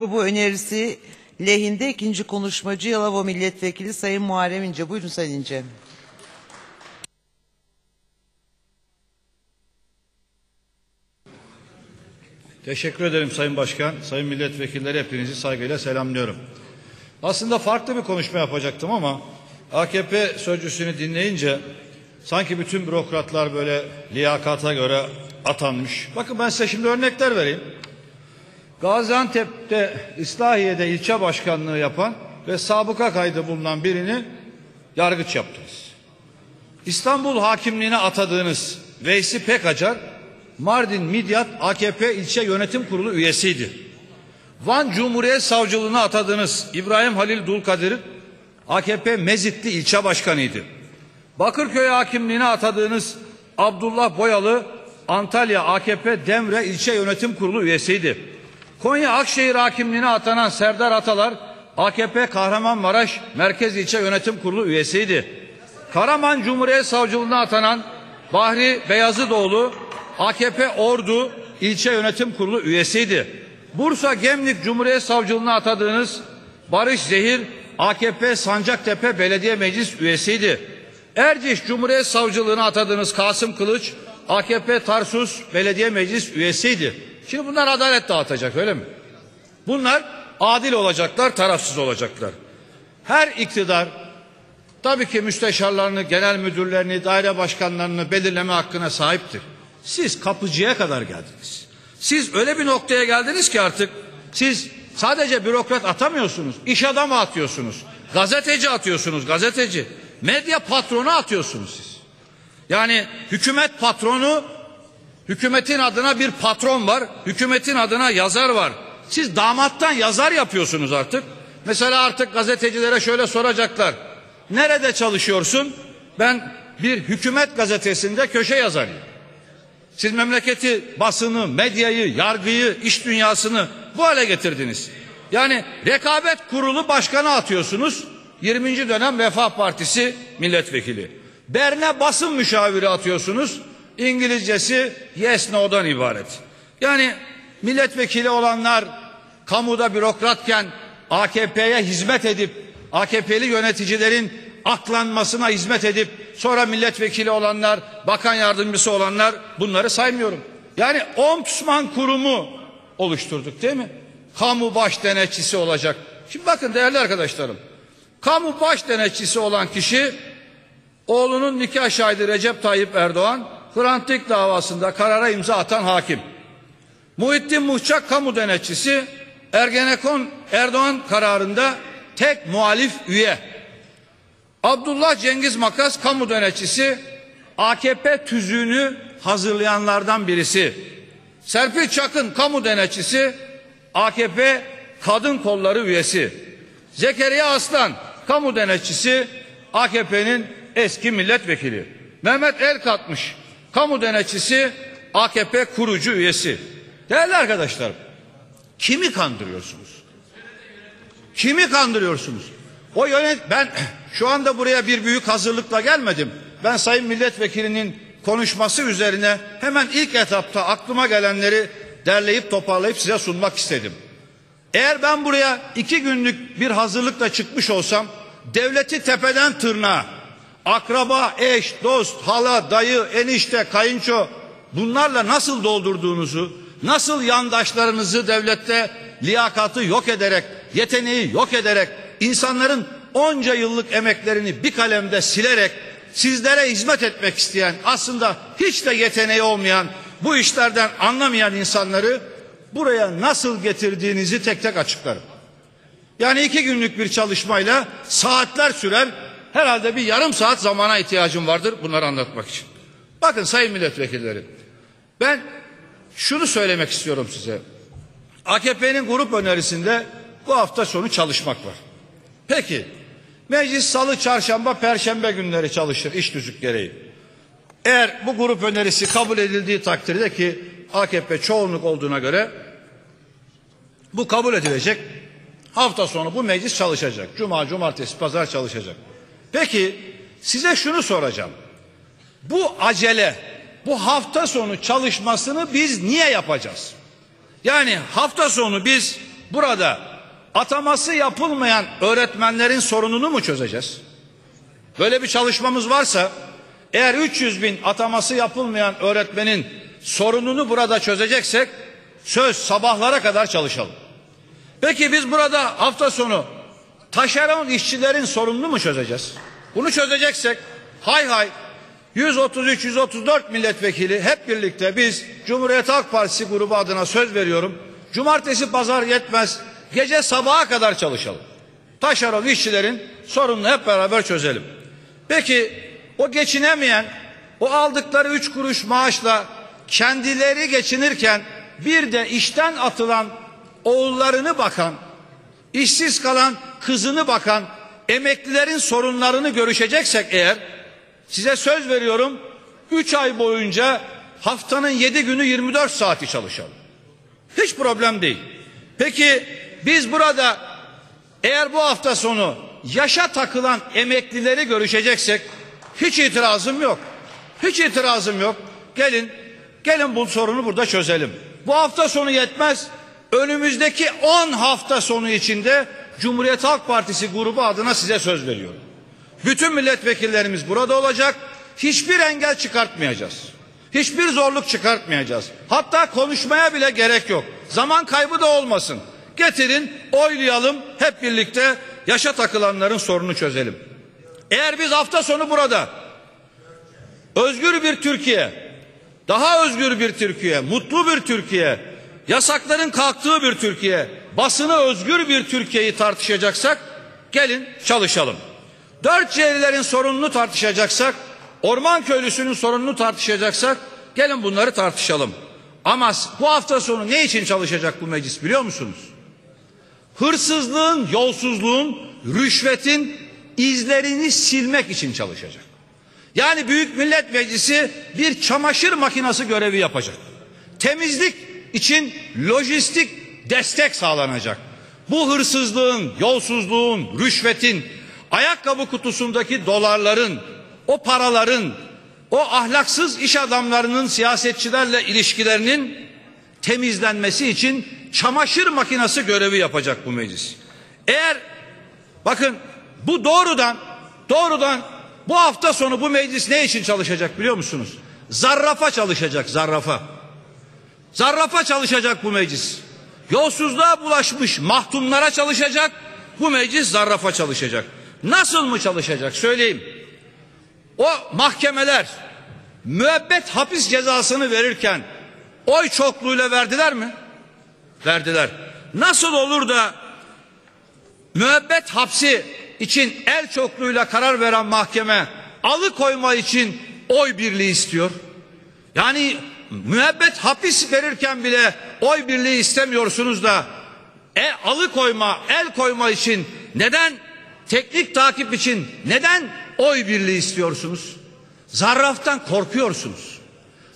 Bu önerisi lehinde ikinci konuşmacı Yalova Milletvekili Sayın Muharrem İnce. Buyurun Sayın İnce. Teşekkür ederim Sayın Başkan, Sayın Milletvekilleri hepinizi saygıyla selamlıyorum. Aslında farklı bir konuşma yapacaktım ama AKP sözcüsünü dinleyince sanki bütün bürokratlar böyle liyakata göre atanmış. Bakın ben size şimdi örnekler vereyim. Gaziantep'te İslahiye'de ilçe başkanlığı yapan ve sabıka kaydı bulunan birini yargıç yaptınız. İstanbul hakimliğine atadığınız Veysi Pekacar Mardin Midyat AKP ilçe yönetim kurulu üyesiydi. Van Cumhuriyet Savcılığına atadığınız İbrahim Halil Dulkadir AKP Mezitli ilçe başkanıydı. Bakırköy hakimliğine atadığınız Abdullah Boyalı Antalya AKP Demre ilçe yönetim kurulu üyesiydi. Konya Akşehir hakimliğine atanan Serdar Atalar AKP Kahramanmaraş Merkez İlçe Yönetim Kurulu üyesiydi. Karaman Cumhuriyet Savcılığına atanan Bahri Beyazıtoğlu AKP Ordu İlçe Yönetim Kurulu üyesiydi. Bursa Gemlik Cumhuriyet Savcılığına atadığınız Barış Zehir AKP Sancaktepe Belediye Meclis üyesiydi. Erciş Cumhuriyet Savcılığına atadığınız Kasım Kılıç AKP Tarsus Belediye Meclis üyesiydi. Şimdi bunlar adalet dağıtacak öyle mi? Bunlar adil olacaklar, tarafsız olacaklar. Her iktidar tabii ki müsteşarlarını, genel müdürlerini, daire başkanlarını belirleme hakkına sahiptir. Siz kapıcıya kadar geldiniz. Siz öyle bir noktaya geldiniz ki artık siz sadece bürokrat atamıyorsunuz. iş adamı atıyorsunuz. Gazeteci atıyorsunuz, gazeteci. Medya patronu atıyorsunuz siz. Yani hükümet patronu Hükümetin adına bir patron var. Hükümetin adına yazar var. Siz damattan yazar yapıyorsunuz artık. Mesela artık gazetecilere şöyle soracaklar. Nerede çalışıyorsun? Ben bir hükümet gazetesinde köşe yazarıyım. Siz memleketi, basını, medyayı, yargıyı, iş dünyasını bu hale getirdiniz. Yani rekabet kurulu başkanı atıyorsunuz. 20. dönem Refah Partisi milletvekili. Berne basın müşaviri atıyorsunuz. İngilizcesi yes no'dan ibaret. Yani milletvekili olanlar kamuda bürokratken AKP'ye hizmet edip AKP'li yöneticilerin aklanmasına hizmet edip sonra milletvekili olanlar, bakan yardımcısı olanlar bunları saymıyorum. Yani ombudsman kurumu oluşturduk değil mi? Kamu baş denetçisi olacak. Şimdi bakın değerli arkadaşlarım. Kamu baş denetçisi olan kişi oğlunun nikah şahidi Recep Tayyip Erdoğan Hrant davasında karara imza atan hakim. Muhittin Muhçak kamu denetçisi Ergenekon Erdoğan kararında tek muhalif üye. Abdullah Cengiz Makas kamu denetçisi AKP tüzüğünü hazırlayanlardan birisi. Serpil Çakın kamu denetçisi AKP kadın kolları üyesi. Zekeriya Aslan kamu denetçisi AKP'nin eski milletvekili. Mehmet Elkatmış kamu denetçisi AKP kurucu üyesi. Değerli arkadaşlar, kimi kandırıyorsunuz? Kimi kandırıyorsunuz? O yönet ben şu anda buraya bir büyük hazırlıkla gelmedim. Ben Sayın Milletvekilinin konuşması üzerine hemen ilk etapta aklıma gelenleri derleyip toparlayıp size sunmak istedim. Eğer ben buraya iki günlük bir hazırlıkla çıkmış olsam devleti tepeden tırnağa akraba, eş, dost, hala, dayı, enişte, kayınço bunlarla nasıl doldurduğunuzu, nasıl yandaşlarınızı devlette liyakatı yok ederek, yeteneği yok ederek, insanların onca yıllık emeklerini bir kalemde silerek sizlere hizmet etmek isteyen, aslında hiç de yeteneği olmayan, bu işlerden anlamayan insanları buraya nasıl getirdiğinizi tek tek açıklarım. Yani iki günlük bir çalışmayla saatler sürer herhalde bir yarım saat zamana ihtiyacım vardır bunları anlatmak için. Bakın sayın milletvekilleri ben şunu söylemek istiyorum size. AKP'nin grup önerisinde bu hafta sonu çalışmak var. Peki meclis salı, çarşamba, perşembe günleri çalışır iş tüzük gereği. Eğer bu grup önerisi kabul edildiği takdirde ki AKP çoğunluk olduğuna göre bu kabul edilecek. Hafta sonu bu meclis çalışacak. Cuma, cumartesi, pazar çalışacak. Peki size şunu soracağım. Bu acele, bu hafta sonu çalışmasını biz niye yapacağız? Yani hafta sonu biz burada ataması yapılmayan öğretmenlerin sorununu mu çözeceğiz? Böyle bir çalışmamız varsa eğer 300 bin ataması yapılmayan öğretmenin sorununu burada çözeceksek söz sabahlara kadar çalışalım. Peki biz burada hafta sonu taşeron işçilerin sorununu mu çözeceğiz? Bunu çözeceksek hay hay 133-134 milletvekili hep birlikte biz Cumhuriyet Halk Partisi grubu adına söz veriyorum. Cumartesi pazar yetmez. Gece sabaha kadar çalışalım. Taşeron işçilerin sorununu hep beraber çözelim. Peki o geçinemeyen o aldıkları üç kuruş maaşla kendileri geçinirken bir de işten atılan oğullarını bakan, işsiz kalan kızını bakan emeklilerin sorunlarını görüşeceksek eğer size söz veriyorum 3 ay boyunca haftanın 7 günü 24 saati çalışalım. Hiç problem değil. Peki biz burada eğer bu hafta sonu yaşa takılan emeklileri görüşeceksek hiç itirazım yok. Hiç itirazım yok. Gelin, gelin bu sorunu burada çözelim. Bu hafta sonu yetmez. Önümüzdeki 10 hafta sonu içinde Cumhuriyet Halk Partisi grubu adına size söz veriyorum. Bütün milletvekillerimiz burada olacak. Hiçbir engel çıkartmayacağız. Hiçbir zorluk çıkartmayacağız. Hatta konuşmaya bile gerek yok. Zaman kaybı da olmasın. Getirin, oylayalım, hep birlikte yaşa takılanların sorunu çözelim. Eğer biz hafta sonu burada özgür bir Türkiye, daha özgür bir Türkiye, mutlu bir Türkiye, yasakların kalktığı bir Türkiye, basını özgür bir Türkiye'yi tartışacaksak gelin çalışalım. Dört C'lilerin sorununu tartışacaksak, orman köylüsünün sorununu tartışacaksak gelin bunları tartışalım. Ama bu hafta sonu ne için çalışacak bu meclis biliyor musunuz? Hırsızlığın, yolsuzluğun, rüşvetin izlerini silmek için çalışacak. Yani Büyük Millet Meclisi bir çamaşır makinesi görevi yapacak. Temizlik için lojistik destek sağlanacak. Bu hırsızlığın, yolsuzluğun, rüşvetin, ayakkabı kutusundaki dolarların, o paraların, o ahlaksız iş adamlarının siyasetçilerle ilişkilerinin temizlenmesi için çamaşır makinesi görevi yapacak bu meclis. Eğer bakın bu doğrudan doğrudan bu hafta sonu bu meclis ne için çalışacak biliyor musunuz? Zarrafa çalışacak zarrafa. Zarrafa çalışacak bu meclis. Yolsuzluğa bulaşmış mahtumlara çalışacak. Bu meclis zarrafa çalışacak. Nasıl mı çalışacak söyleyeyim. O mahkemeler müebbet hapis cezasını verirken oy çokluğuyla verdiler mi? Verdiler. Nasıl olur da müebbet hapsi için el çokluğuyla karar veren mahkeme alıkoyma için oy birliği istiyor? Yani müebbet hapis verirken bile oy birliği istemiyorsunuz da e, alıkoyma, el koyma için neden teknik takip için neden oy birliği istiyorsunuz? Zarraftan korkuyorsunuz.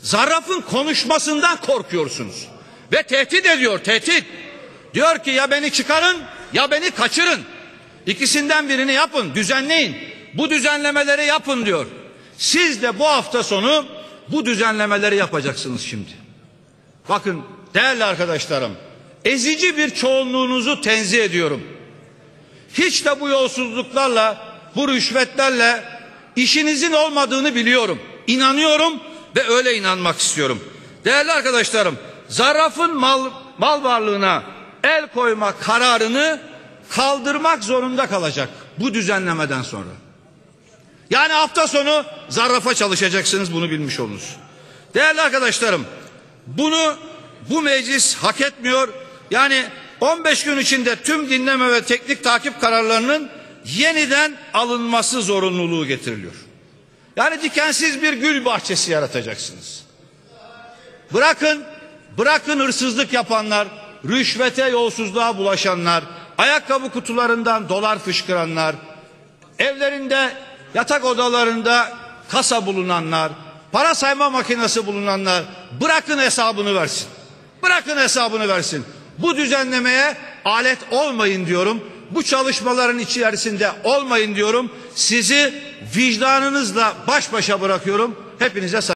Zarrafın konuşmasından korkuyorsunuz. Ve tehdit ediyor, tehdit. Diyor ki ya beni çıkarın ya beni kaçırın. İkisinden birini yapın, düzenleyin. Bu düzenlemeleri yapın diyor. Siz de bu hafta sonu bu düzenlemeleri yapacaksınız şimdi. Bakın değerli arkadaşlarım, ezici bir çoğunluğunuzu tenzih ediyorum. Hiç de bu yolsuzluklarla, bu rüşvetlerle işinizin olmadığını biliyorum. İnanıyorum ve öyle inanmak istiyorum. Değerli arkadaşlarım, zarrafın mal, mal varlığına el koyma kararını kaldırmak zorunda kalacak bu düzenlemeden sonra. Yani hafta sonu zarrafa çalışacaksınız bunu bilmiş olunuz. Değerli arkadaşlarım bunu bu meclis hak etmiyor. Yani 15 gün içinde tüm dinleme ve teknik takip kararlarının yeniden alınması zorunluluğu getiriliyor. Yani dikensiz bir gül bahçesi yaratacaksınız. Bırakın, bırakın hırsızlık yapanlar, rüşvete, yolsuzluğa bulaşanlar, ayakkabı kutularından dolar fışkıranlar, evlerinde, yatak odalarında kasa bulunanlar, para sayma makinesi bulunanlar bırakın hesabını versin. Bırakın hesabını versin. Bu düzenlemeye alet olmayın diyorum. Bu çalışmaların içerisinde olmayın diyorum. Sizi vicdanınızla baş başa bırakıyorum. Hepinize